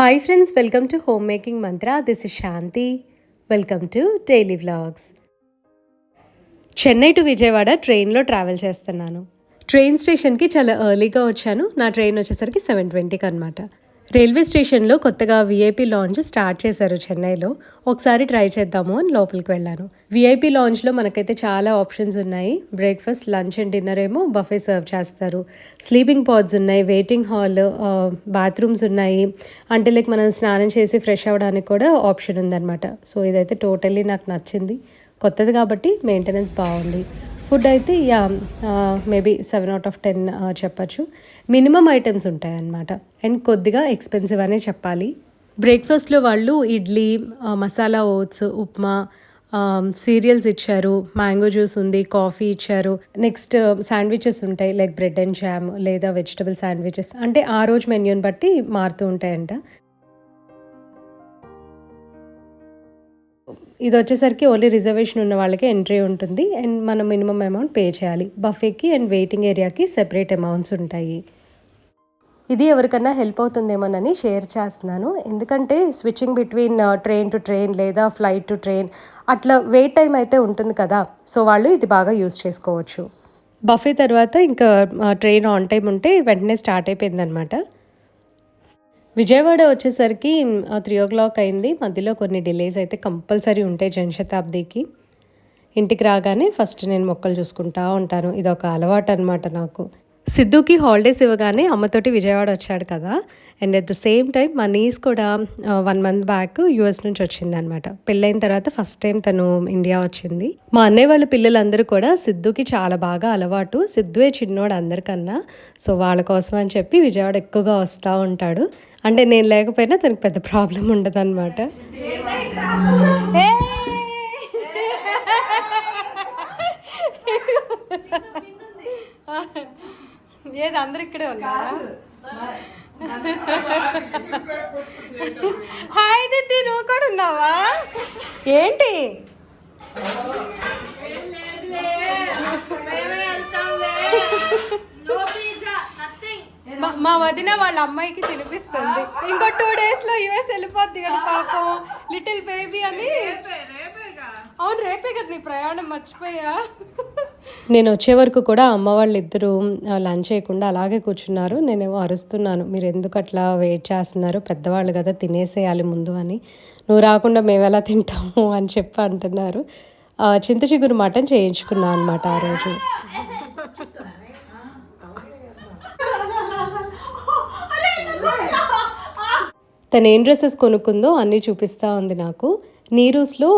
Hi friends welcome to home making mantra this is Shanti welcome to daily vlogs Chennai to Vijayawada ట్రైన్లో travel చేస్తున్నాను. Train స్టేషన్కి చాలా ఎర్లీగా వచ్చాను. నా ట్రైన్ వచ్చేసరికి సెవెన్ ట్వంటీకి అనమాట రైల్వే స్టేషన్లో కొత్తగా విఐపి లాంచ్ స్టార్ట్ చేశారు చెన్నైలో. ఒకసారి ట్రై చేద్దాము అని లోపలికి వెళ్ళాను. విఐపి లాంచ్లో మనకైతే చాలా ఆప్షన్స్ ఉన్నాయి. బ్రేక్ఫాస్ట్ లంచ్ అండ్ డిన్నర్ ఏమో బఫే సర్వ్ చేస్తారు. స్లీపింగ్ పాడ్స్ ఉన్నాయి వెయిటింగ్ హాల్ బాత్రూమ్స్ ఉన్నాయి. అంటే లైక్ మనం స్నానం చేసి ఫ్రెష్ అవ్వడానికి కూడా ఆప్షన్ ఉందన్నమాట. సో ఇదైతే టోటల్లీ నాకు నచ్చింది. కొత్తది కాబట్టి మెయింటెనెన్స్ బాగుంది. ఫుడ్ అయితే yeah maybe seven out of ten చెప్పచ్చు. మినిమం ఐటమ్స్ ఉంటాయన్నమాట. అండ్ కొద్దిగా ఎక్స్పెన్సివ్ అనే చెప్పాలి. బ్రేక్ఫాస్ట్లో వాళ్ళు ఇడ్లీ మసాలా ఓట్స్ ఉప్మా సీరియల్స్ ఇచ్చారు. మ్యాంగో జ్యూస్ ఉంది కాఫీ ఇచ్చారు. నెక్స్ట్ శాండ్విచెస్ ఉంటాయి లైక్ బ్రెడ్ అండ్ జామ్ లేదా వెజిటబుల్ శాండ్విచెస్. అంటే ఆ రోజు మెన్యూని బట్టి మారుతూ ఉంటాయంట. ఇది వచ్చేసరికి ఓన్లీ రిజర్వేషన్ ఉన్న వాళ్ళకి ఎంట్రీ ఉంటుంది. అండ్ మనం మినిమం అమౌంట్ పే చేయాలి. బఫేకి అండ్ వెయిటింగ్ ఏరియాకి సెపరేట్ అమౌంట్స్ ఉంటాయి. ఇది ఎవరికన్నా హెల్ప్ అవుతుందేమోనని షేర్ చేస్తున్నాను. ఎందుకంటే switching between train to train లేదా ఫ్లైట్ టు ట్రైన్ అట్లా వెయిట్ టైం అయితే ఉంటుంది కదా. సో వాళ్ళు ఇది బాగా యూస్ చేసుకోవచ్చు. బఫే తర్వాత ఇంకా ట్రైన్ ఆన్ టైం ఉంటే వెంటనే స్టార్ట్ అయిపోయిందనమాట విజయవాడ వచ్చేసరికి త్రీ ఓ క్లాక్ అయింది. మధ్యలో కొన్ని డిలేస్ అయితే కంపల్సరీ ఉంటాయి జనశతాబ్దికి ఇంటికి రాగానే ఫస్ట్ నేను మొక్కలు చూసుకుంటా ఉంటాను. ఇది ఒక అలవాటు అనమాట నాకు. సిద్ధుకి హాలిడేస్ ఇవ్వగానే అమ్మతోటి విజయవాడ వచ్చాడు కదా. And at the same time మా నీస్ కూడా వన్ మంత్ బ్యాక్ యూఎస్ నుంచి వచ్చింది అనమాట పెళ్ళైన తర్వాత ఫస్ట్ టైం తను ఇండియా వచ్చింది. మా అన్నయ్య వాళ్ళ పిల్లలందరూ కూడా సిద్ధుకి చాలా బాగా అలవాటు. సిద్ధువే చిన్నోడు అందరికన్నా. సో వాళ్ళ కోసం అని చెప్పి విజయవాడ ఎక్కువగా వస్తూ ఉంటాడు. అంటే నేను లేకపోయినా తనకు పెద్ద ప్రాబ్లం ఉండదు అనమాట ఏది? అందరు ఇక్కడే ఉన్నారా? హాయ్ దిద్ది నువ్వు కూడా ఉన్నావా? ఏంటి? మా- వదిన వాళ్ళ అమ్మాయికి తినిపిస్తుంది. ఇంకో టూ డేస్లో యుఎస్ వెళ్ళిపోద్ది కదా పాపం. లిటిల్ బేబీ అని. అవును రేపే కదా నీ ప్రయాణం మర్చిపోయా. నేను వచ్చే వరకు కూడా అమ్మ వాళ్ళు ఇద్దరు లంచ్ చేయకుండా అలాగే కూర్చున్నారు. నేనేమో అరుస్తున్నాను. మీరు ఎందుకు అట్లా వెయిట్ చేస్తున్నారు? పెద్దవాళ్ళు కదా తినేసేయాలి ముందు అని. నువ్వు రాకుండా మేము ఎలా తింటాము అని చెప్పి అంటున్నారు. ఆ, చింత చిగురు మటన్ చేయించుకున్నా అనమాట ఆ రోజు. తను ఏం డ్రెస్సెస్ కొనుక్కుందో అన్నీ చూపిస్తూ ఉంది నాకు. నీరూస్లో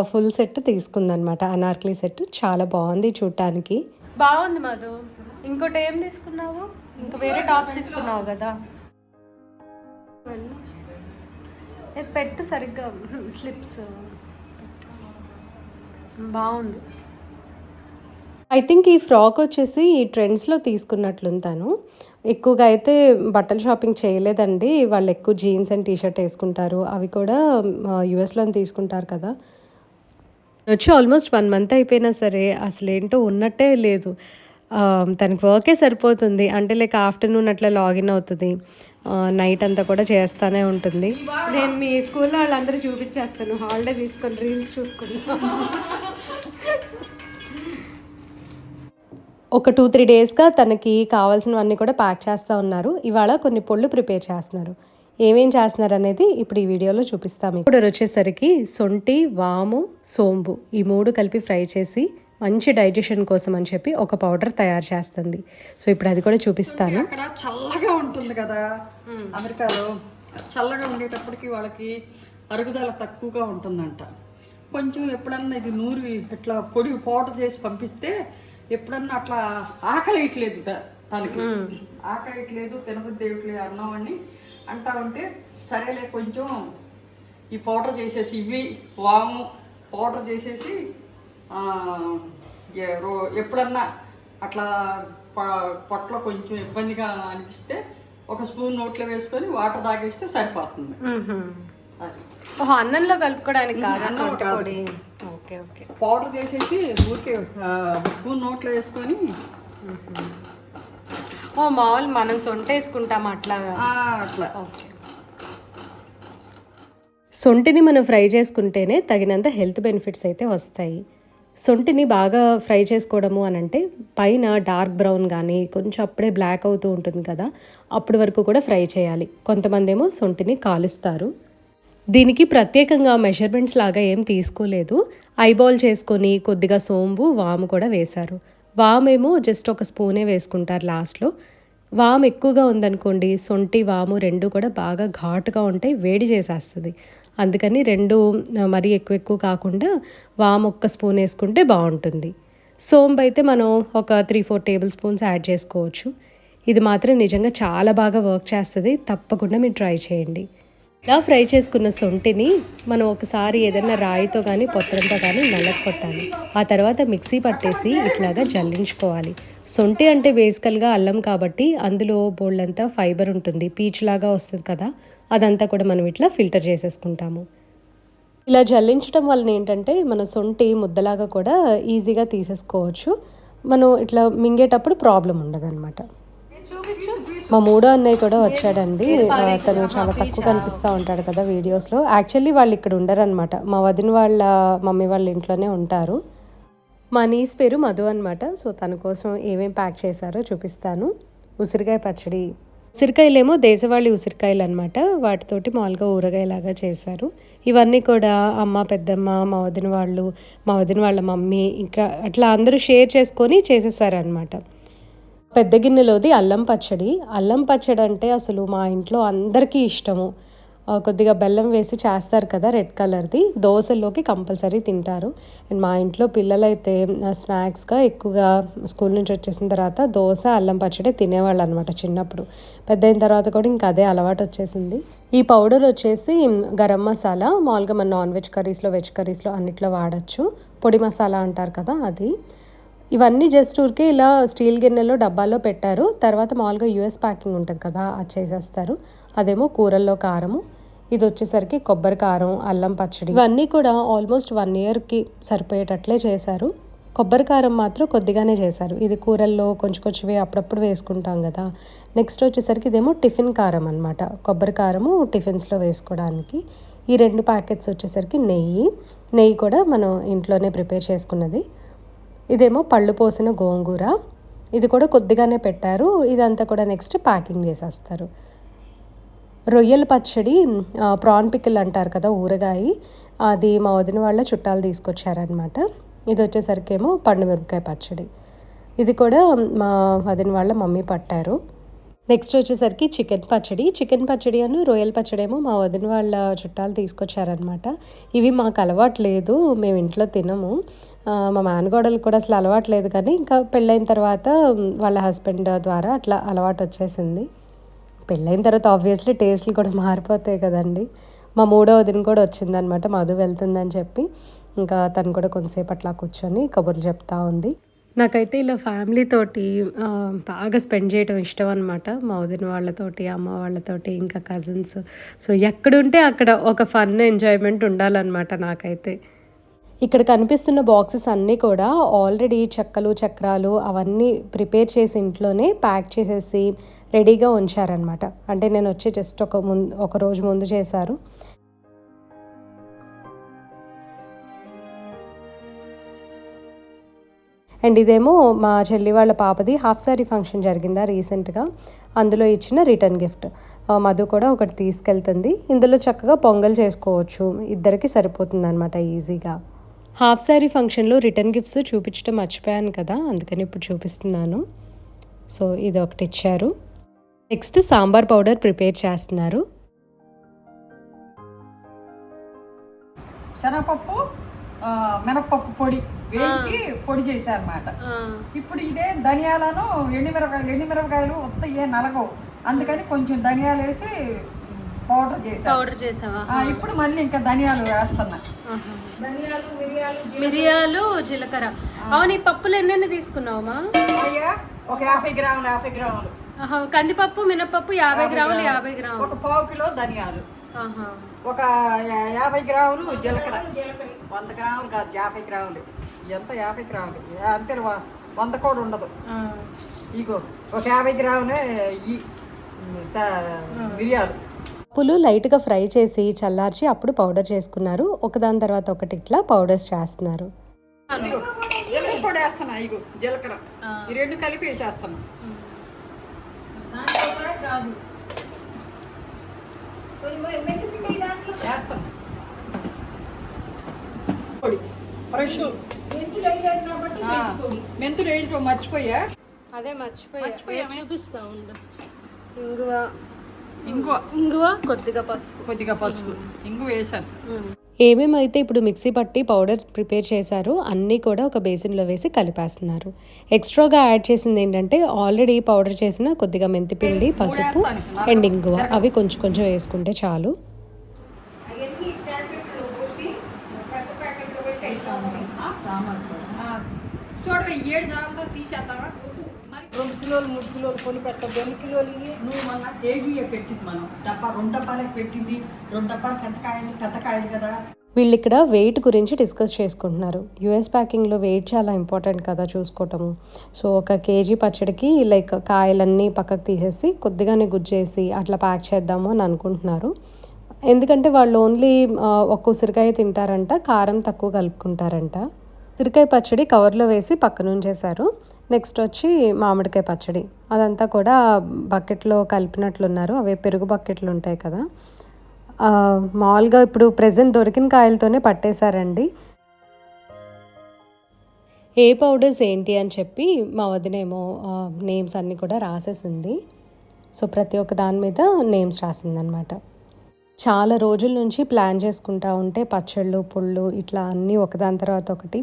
ఫుల్ సెట్ తీసుకుందనమాట అనార్కలి సెట్. చాలా బాగుంది చూడటానికి బాగుంది మధు. ఇంకోటి ఏం తీసుకున్నావు? ఇంకా వేరే టాప్స్ తీసుకున్నావు కదా. పెట్టు సరిగ్గా. స్లిప్స్. బాగుంది. ఐ థింక్ ఈ ఫ్రాక్ వచ్చేసి ఈ ట్రెండ్స్లో తీసుకున్నట్లుంది తను. ఎక్కువగా అయితే బట్టల షాపింగ్ చేయలేదండి. వాళ్ళు ఎక్కువ జీన్స్ అండ్ టీషర్ట్ వేసుకుంటారు. అవి కూడా యుఎస్లో తీసుకుంటారు కదా. వచ్చి ఆల్మోస్ట్ వన్ మంత్ అయిపోయినా సరే అసలు ఏంటో ఉన్నట్టే లేదు. తనకి వర్కే సరిపోతుంది. అంటే లైక్ ఆఫ్టర్నూన్ అట్లా లాగిన్ అవుతుంది. నైట్ అంతా కూడా చేస్తానే ఉంటుంది. నేను మీ స్కూల్లో వాళ్ళందరూ చూపించేస్తాను. హాలిడే తీసుకొని రీల్స్ చూసుకున్నా ఒక టూ త్రీ డేస్గా తనకి కావాల్సినవన్నీ కూడా ప్యాక్ చేస్తూ ఉన్నారు. ఇవాళ కొన్ని పొళ్ళు ప్రిపేర్ చేస్తున్నారు. ఏమేం చేస్తున్నారు అనేది ఇప్పుడు ఈ వీడియోలో చూపిస్తాము ఇప్పుడు వచ్చేసరికి సొంటి వాము సోంబు ఈ మూడు కలిపి ఫ్రై చేసి మంచి డైజెషన్ కోసం అని చెప్పి ఒక పౌడర్ తయారు చేస్తుంది. సో ఇప్పుడు అది కూడా చూపిస్తాను. అక్కడ చల్లగా ఉంటుంది కదా అమెరికాలో. చల్లగా ఉండేటప్పటికి వాళ్ళకి అరుగుదల తక్కువగా ఉంటుందంట. కొంచెం ఎప్పుడన్నా ఇది నూరి ఇట్లా పొడి పౌడర్ చేసి పంపిస్తే ఎప్పుడన్నా అట్లా ఆకలి ఇట్లేదు తనకి ఆకలి ఇట్లేదు తినబుద్ధి ఇవ్వట్లేదు అన్నం అని అంటా ఉంటే సరేలే కొంచెం ఈ పౌడర్ చేసేసి ఇవి వాము. పౌడర్ చేసేసి ఎప్పుడన్నా అట్లా ప- పొట్టలో కొంచెం ఇబ్బందిగా అనిపిస్తే ఒక స్పూన్ నోట్లో వేసుకొని వాటర్ తాగేస్తే సరిపోతుంది. అన్నంలో కలుపుకోవడానికి కాదా. Okay okay. పౌడర్ చేసేసి ఊరికే స్పూన్ నోట్లో వేసుకొని. ఓ మామూలు మనం సొంట వేసుకుంటాం అట్లాగా ఆ, అట్లా. ఓకే. సొంటిని మనం ఫ్రై చేసుకుంటేనే తగినంత హెల్త్ బెనిఫిట్స్ అయితే వస్తాయి. సొంటిని బాగా ఫ్రై చేసుకోవడము అని అంటే పైన డార్క్ బ్రౌన్ కానీ కొంచెం అప్పుడే బ్లాక్ అవుతూ ఉంటుంది కదా అప్పటి వరకు కూడా ఫ్రై చేయాలి. కొంతమంది ఏమో సొంటిని కాలుస్తారు. దీనికి ప్రత్యేకంగా మెజర్మెంట్స్ లాగా ఏం తీసుకోలేదు. ఐబాల్ చేసుకొని కొద్దిగా సోంబు వాము కూడా వేశారు. వామేమో జస్ట్ ఒక స్పూనే వేసుకుంటారు లాస్ట్లో వాము ఎక్కువగా ఉందనుకోండి సొంటి వాము రెండు కూడా బాగా ఘాటుగా ఉంటాయి వేడి చేసేస్తుంది. అందుకని రెండు మరీ ఎక్కువ ఎక్కువ కాకుండా వాము ఒక్క స్పూన్ వేసుకుంటే బాగుంటుంది. సోంబు అయితే మనం ఒక three four tablespoons add చేసుకోవచ్చు. ఇది మాత్రం నిజంగా చాలా బాగా వర్క్ చేస్తుంది. తప్పకుండా మీరు ట్రై చేయండి. ఇలా ఫ్రై చేసుకున్న సొంటిని మనం ఒకసారి ఏదైనా రాయితో కానీ పొత్రంతో కానీ నల్లకొట్టాలి ఆ తర్వాత మిక్సీ పట్టేసి ఇట్లాగా జల్లించుకోవాలి. సొంటి అంటే బేసికల్గా అల్లం కాబట్టి అందులో బోళ్ళంతా ఫైబర్ ఉంటుంది. పీచ్ లాగా వస్తుంది కదా అదంతా కూడా మనం ఇట్లా ఫిల్టర్ చేసేసుకుంటాము. ఇలా జల్లించడం వలన ఏంటంటే మన సొంటి ముద్దలాగా కూడా ఈజీగా తీసేసుకోవచ్చు. మనం ఇట్లా మింగేటప్పుడు ప్రాబ్లం ఉండదన్నమాట. మా మూడో అన్నయ్య కూడా వచ్చాడండి. తను చాలా తక్కువ కనిపిస్తూ ఉంటాడు కదా వీడియోస్లో. యాక్చువల్లీ వాళ్ళు ఇక్కడ ఉండరనమాట మా వదిన వాళ్ళ మమ్మీ వాళ్ళ ఇంట్లోనే ఉంటారు. మా నీస్ పేరు మధు అనమాట సో తన కోసం ఏమేం ప్యాక్ చేశారో చూపిస్తాను. ఉసిరికాయ పచ్చడి. ఉసిరికాయలేమో దేశవాళీ ఉసిరికాయలు అనమాట వాటితోటి మామూలుగా ఊరగాయలాగా చేశారు. ఇవన్నీ కూడా అమ్మ పెద్దమ్మ మా వదిన వాళ్ళు మా వదిన వాళ్ళ మమ్మీ ఇంకా అట్లా అందరూ షేర్ చేసుకొని చేసేసారనమాట పెద్ద గిన్నెలోది అల్లం పచ్చడి. అల్లం పచ్చడి అంటే అసలు మా ఇంట్లో అందరికీ ఇష్టము. కొద్దిగా బెల్లం వేసి చేస్తారు కదా రెడ్ కలర్ది. దోశల్లోకి కంపల్సరీ తింటారు. అండ్ మా ఇంట్లో పిల్లలైతే స్నాక్స్గా ఎక్కువగా స్కూల్ నుంచి వచ్చేసిన తర్వాత దోశ అల్లం పచ్చడి తినేవాళ్ళు అనమాట చిన్నప్పుడు. పెద్ద అయిన తర్వాత కూడా ఇంకా అదే అలవాటు వచ్చేసింది. ఈ పౌడర్ వచ్చేసి గరం మసాలా మామూలుగా మన నాన్ వెజ్ కర్రీస్లో వెజ్ కర్రీస్లో అన్నిట్లో వాడచ్చు. పొడి మసాలా అంటారు కదా అది. ఇవన్నీ జస్ట్ ఊరికే ఇలా స్టీల్ గిన్నెలో డబ్బాలో పెట్టారు. తర్వాత మామూలుగా యూఎస్ ప్యాకింగ్ ఉంటుంది కదా అది చేసేస్తారు. అదేమో కూరల్లో కారము. ఇది వచ్చేసరికి కొబ్బరి కారం అల్లం పచ్చడి. ఇవన్నీ కూడా ఆల్మోస్ట్ వన్ ఇయర్కి సరిపోయేటట్లే చేశారు. కొబ్బరి కారం మాత్రం కొద్దిగానే చేశారు. ఇది కూరల్లో కొంచెం కొంచెం అప్పుడప్పుడు వేసుకుంటాం కదా. నెక్స్ట్ వచ్చేసరికి ఇదేమో టిఫిన్ కారం అనమాట కొబ్బరి కారము టిఫిన్స్లో వేసుకోవడానికి. ఈ రెండు ప్యాకెట్స్ వచ్చేసరికి నెయ్యి. నెయ్యి కూడా మనం ఇంట్లోనే ప్రిపేర్ చేసుకున్నది. ఇదేమో పళ్ళు పోసిన గోంగూర. ఇది కూడా కొద్దిగానే పెట్టారు. ఇదంతా కూడా నెక్స్ట్ ప్యాకింగ్ చేసేస్తారు. రొయ్యల పచ్చడి ప్రాన్ పికిల్ అంటారు కదా ఊరగాయ అది మా వదిన వాళ్ళ చుట్టాలు తీసుకొచ్చారనమాట ఇది వచ్చేసరికి ఏమో పండు మిరపకాయ పచ్చడి. ఇది కూడా మా వదిన వాళ్ళ మమ్మీ పట్టారు. నెక్స్ట్ వచ్చేసరికి చికెన్ పచ్చడి. చికెన్ పచ్చడి అని రొయ్యల పచ్చడి ఏమో మా వదిన వాళ్ళ చుట్టాలు తీసుకొచ్చారనమాట ఇవి మాకు అలవాటు లేదు మేము ఇంట్లో తినము. మా మేనగోడలకు కూడా అసలు అలవాటు లేదు కానీ ఇంకా పెళ్ళైన తర్వాత వాళ్ళ హస్బెండ్ ద్వారా అట్లా అలవాటు వచ్చేసింది. పెళ్ళైన తర్వాత ఆబ్వియస్లీ టేస్ట్లు కూడా మారిపోతాయి కదండి. మా మూడో వదిన కూడా వచ్చిందనమాట మధు వెళ్తుందని చెప్పి. ఇంకా తను కూడా కొంతసేపు అట్లా కూర్చొని కబుర్లు చెప్తా ఉంది. నాకైతే ఇలా ఫ్యామిలీ తోటి బాగా స్పెండ్ చేయడం ఇష్టం అనమాట మా వదిన వాళ్ళతోటి అమ్మ వాళ్ళతోటి ఇంకా కజిన్స్ సో ఎక్కడుంటే అక్కడ ఒక ఫన్ ఎంజాయ్మెంట్ ఉండాలన్నమాట నాకైతే. ఇక్కడ కనిపిస్తున్న బాక్సెస్ అన్నీ కూడా ఆల్రెడీ చెక్కలు చక్రాలు అవన్నీ ప్రిపేర్ చేసి ఇంట్లోనే ప్యాక్ చేసేసి రెడీగా ఉంచారనమాట అంటే నేను వచ్చి జస్ట్ ఒక ముందు ఒక రోజు ముందు చేశారు. అండ్ ఇదేమో మా చెల్లి వాళ్ళ పాపది హాఫ్ సారీ ఫంక్షన్ జరిగిందా రీసెంట్గా. అందులో ఇచ్చిన రిటర్న్ గిఫ్ట్. మధు కూడా ఒకటి తీసుకెళ్తుంది. ఇందులో చక్కగా పొంగల్ చేసుకోవచ్చు. ఇద్దరికి సరిపోతుంది అనమాట ఈజీగా. హాఫ్ సారీ ఫంక్షన్లో రిటర్న్ గిఫ్ట్స్ చూపించడం మర్చిపోయాను కదా అందుకని ఇప్పుడు చూపిస్తున్నాను. సో ఇది ఒకటి ఇచ్చారు. నెక్స్ట్ సాంబార్ పౌడర్ ప్రిపేర్ చేస్తున్నారు. శనగపప్పు ఆ, మినపప్పు పొడి వేయించి పొడి చేశారన్నమాట. ఇప్పుడు ఇదే ధనియాలను ఎండిమిరపకాయలు ఎండిమిరపకాయలు ఏ నలగవు. అందుకని కొంచెం ధనియాలు వేసి పౌడర్ చేశాను పౌడర్ చేసావా ఆ, ఇప్పుడు మళ్ళీ ఇంకా ధనియాలు వేస్తున్నా. మిరియాలు జీలకర్ర. అవును ఈ పప్పులు ఎన్నెన్ని తీసుకున్నావమ్మా అయ్యా ఒక యాభై గ్రాములు యాభై గ్రాములు. కందిపప్పు మినపప్పు యాభై గ్రాములు యాభై గ్రాములు. ఒక పావు కిలో ధనియాలు. ఒక యాభై గ్రాములు జీలకర్ర. వంద గ్రాములు కాదు యాభై గ్రాములు. ఎంత యాభై గ్రాములు? అంతే వంద కూడా ఉండదు. ఇగో ఒక యాభై గ్రాములే మిరియాలు. పులు లైట్గా ఫ్రై చేసి చల్లార్చి అప్పుడు పౌడర్ చేసుకున్నారు. ఒకదాని తర్వాత ఒకటి ఇట్లా పౌడర్స్ చేస్తున్నారు. ఇదిగో, జీలకర్ర పొడి వేస్తాను ఇగో జీలకర్ర ఈ రెండు కలిపి వేసేస్తాను వేస్తాను పొడి ఫ్రెష్ ఆ, మెంతులు వేయటం మర్చిపోయా? అదే మర్చిపోయా. మర్చిపోయా చూపిస్తా ఉండు. ఇంగువ ఇంకో ఇంగువ కొద్దిగా పసుపు. కొద్దిగా పసుపు. ఇంగు వేసాను ఏమేమైతే ఇప్పుడు మిక్సీ పట్టి పౌడర్ ప్రిపేర్ చేశారో అన్నీ కూడా ఒక బేసిన్లో వేసి కలిపేస్తున్నారు. ఎక్స్ట్రాగా యాడ్ చేసింది ఏంటంటే ఆల్రెడీ పౌడర్ చేసిన కొద్దిగా మెంతిపిండి పసుపు అండ్ ఇంగువ. అవి కొంచెం కొంచెం వేసుకుంటే చాలు. చూడవే ఏడు తీసేస్తావా రెండు కిలోలు మూడు కిలోలు కొని పెడతావు రెండు కిలోలు ఇయ్యి. నువ్వు మన కేజీ పెట్టింది మనం? డబ్బా రెండు డబ్బాలకు పెట్టింది. రెండు డబ్బాలు పెద్ద కాయలు పెద్ద కాయలు కదా. వీళ్ళు ఇక్కడ వెయిట్ గురించి డిస్కస్ చేసుకుంటున్నారు. యుఎస్ ప్యాకింగ్లో వెయిట్ చాలా ఇంపార్టెంట్ కదా చూసుకోవటము. సో ఒక కేజీ పచ్చడికి లైక్ కాయలన్నీ పక్కకు తీసేసి కొద్దిగానే గుజ్జేసి అట్లా ప్యాక్ చేద్దాము అని అనుకుంటున్నారు. ఎందుకంటే వాళ్ళు ఓన్లీ ఒక్క ఉసిరికాయ తింటారంట కారం తక్కువ కలుపుకుంటారంట. ఉసిరికాయ పచ్చడి కవర్లో వేసి పక్కన ఉంచేశారు నెక్స్ట్ వచ్చి మామిడికాయ పచ్చడి. అదంతా కూడా బకెట్లో కలిపినట్లున్నారు. అవే పెరుగు బకెట్లు ఉంటాయి కదా. మామూలుగా ఇప్పుడు ప్రజెంట్ దొరికిన కాయలతోనే పట్టేశారండి. ఏ పౌడర్స్ ఏంటి అని చెప్పి మా వదినేమో నేమ్స్ అన్నీ కూడా రాసేసింది. సో ప్రతి ఒక్క దాని మీద నేమ్స్ రాసిందనమాట చాలా రోజుల నుంచి ప్లాన్ చేసుకుంటా ఉంటే పచ్చళ్ళు పుళ్ళు ఇట్లా అన్నీ ఒకదాని తర్వాత ఒకటి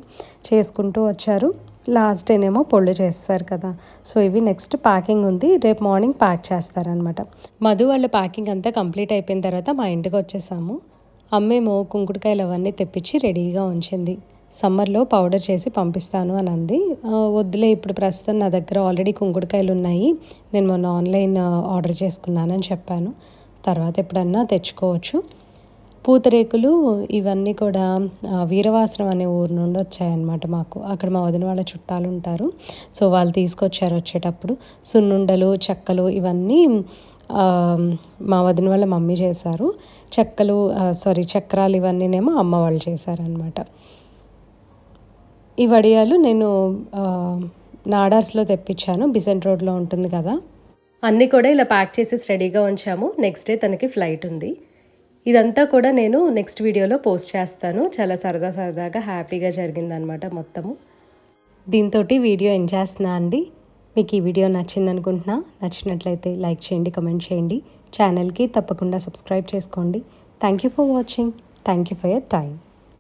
చేసుకుంటూ వచ్చారు. లాస్ట్ డేనేమో పొళ్ళు చేస్తారు కదా. సో ఇవి నెక్స్ట్ ప్యాకింగ్ ఉంది. రేపు మార్నింగ్ ప్యాక్ చేస్తారనమాట మధు వాళ్ళ ప్యాకింగ్ అంతా కంప్లీట్ అయిపోయిన తర్వాత మా ఇంటికి వచ్చేసాము. అమ్మేమో కుంకుడుకాయలు అవన్నీ తెప్పించి రెడీగా ఉంచింది. సమ్మర్లో పౌడర్ చేసి పంపిస్తాను అని అంది. వద్దులే ఇప్పుడు ప్రస్తుతం నా దగ్గర ఆల్రెడీ కుంకుడుకాయలు ఉన్నాయి. నేను మొన్న ఆన్లైన్ ఆర్డర్ చేసుకున్నానని చెప్పాను. తర్వాత ఎప్పుడన్నా తెచ్చుకోవచ్చు. పూతరేకులు ఇవన్నీ కూడా వీరవాసనం అనే ఊరు నుండి వచ్చాయన్నమాట మాకు. అక్కడ మా వదిన వాళ్ళ చుట్టాలు ఉంటారు. సో వాళ్ళు తీసుకొచ్చారు వచ్చేటప్పుడు. సున్నుండలు చెక్కలు ఇవన్నీ మా వదిన వాళ్ళ మమ్మీ చేశారు. చెక్కలు సారీ చక్రాలు ఇవన్నీనేమో అమ్మ వాళ్ళు చేశారనమాట ఈ వడియాలు నేను నాడార్స్లో తెప్పించాను. బిసెంట్ రోడ్లో ఉంటుంది కదా. అన్నీ కూడా ఇలా ప్యాక్ చేసేసి రెడీగా ఉంచాము. నెక్స్ట్ డే తనకి ఫ్లైట్ ఉంది. ఇదంతా కూడా నేను నెక్స్ట్ వీడియోలో పోస్ట్ చేస్తాను. చాలా సరదా సరదాగా హ్యాపీగా జరిగిందనమాట మొత్తము. దీంతో వీడియో ఎండ్ చేస్తున్నా అండి. మీకు ఈ వీడియో నచ్చింది అనుకుంటున్నా నచ్చినట్లయితే లైక్ చేయండి కమెంట్ చేయండి. ఛానల్కి తప్పకుండా సబ్స్క్రైబ్ చేసుకోండి. Thank you for watching thank you for your time